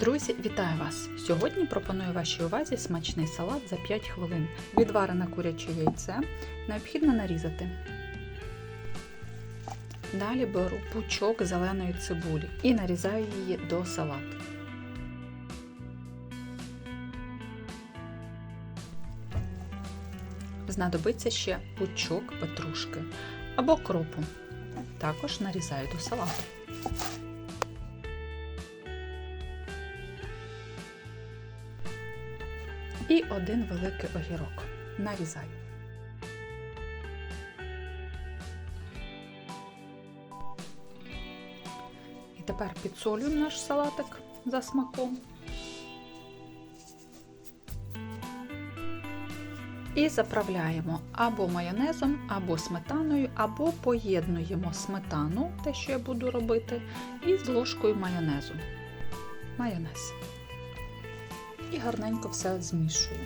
Друзі, вітаю вас! Сьогодні пропоную вашій увазі смачний салат за 5 хвилин. Відварене куряче яйце необхідно нарізати. Далі беру пучок зеленої цибулі і нарізаю її до салату. Знадобиться ще пучок петрушки або кропу. Також нарізаю до салату. І один великий огірок. Нарізаю. І тепер підсолюємо наш салатик за смаком. І заправляємо або майонезом, або сметаною, або поєднуємо сметану, те, що я буду робити, із ложкою майонезу. Майонез. І гарненько все змішую.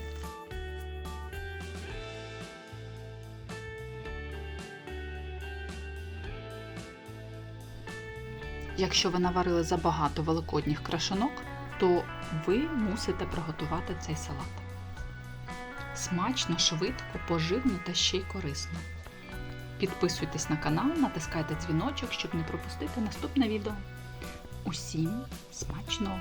Якщо ви наварили забагато великодніх крашанок, то ви мусите приготувати цей салат. Смачно, швидко, поживно та ще й корисно. Підписуйтесь на канал, натискайте дзвіночок, щоб не пропустити наступне відео. Усім смачного!